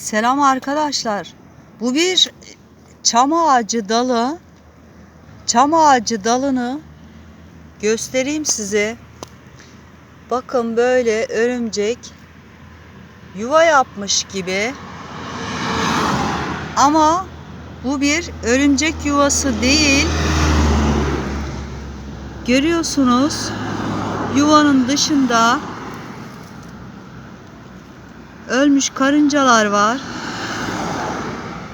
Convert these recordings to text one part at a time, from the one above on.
Selam arkadaşlar. Bu bir çam ağacı dalı. Çam ağacı dalını göstereyim size. Bakın böyle örümcek yuva yapmış gibi. Ama bu bir örümcek yuvası değil. Görüyorsunuz yuvanın dışında ölmüş karıncalar var.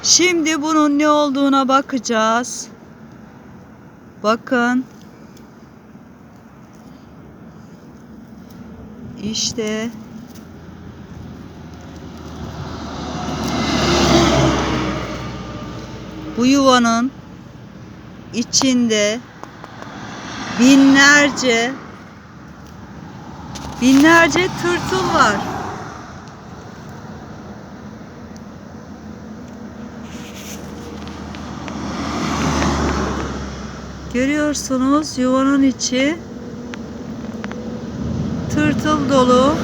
Şimdi bunun ne olduğuna bakacağız. Bakın. İşte bu yuvanın içinde binlerce binlerce tırtıl var. Görüyorsunuz yuvanın içi tırtıl dolu.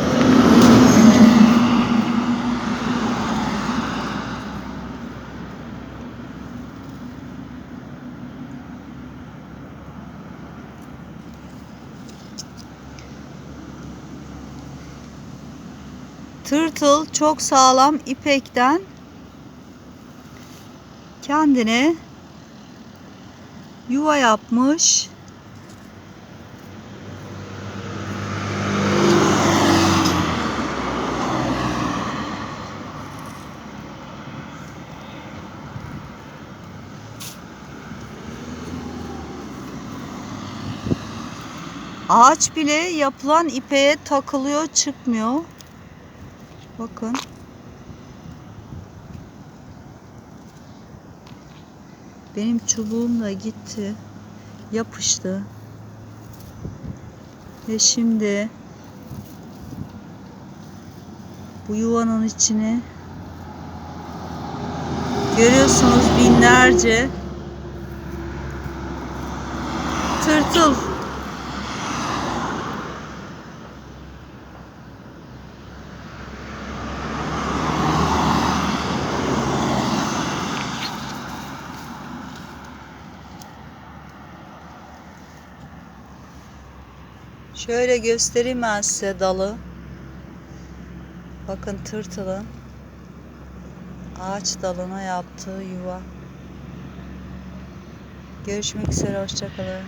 Tırtıl çok sağlam ipekten kendine yuva yapmış. Ağaç bile yapılan ipeğe takılıyor, çıkmıyor. Bakın. Benim çubuğum da gitti. Yapıştı. Ve şimdi bu yuvanın içine görüyorsunuz binlerce tırtıl Şöyle göstereyim ben size dalı. Bakın tırtılın ağaç dalına yaptığı yuva. Görüşmek üzere, hoşçakalın.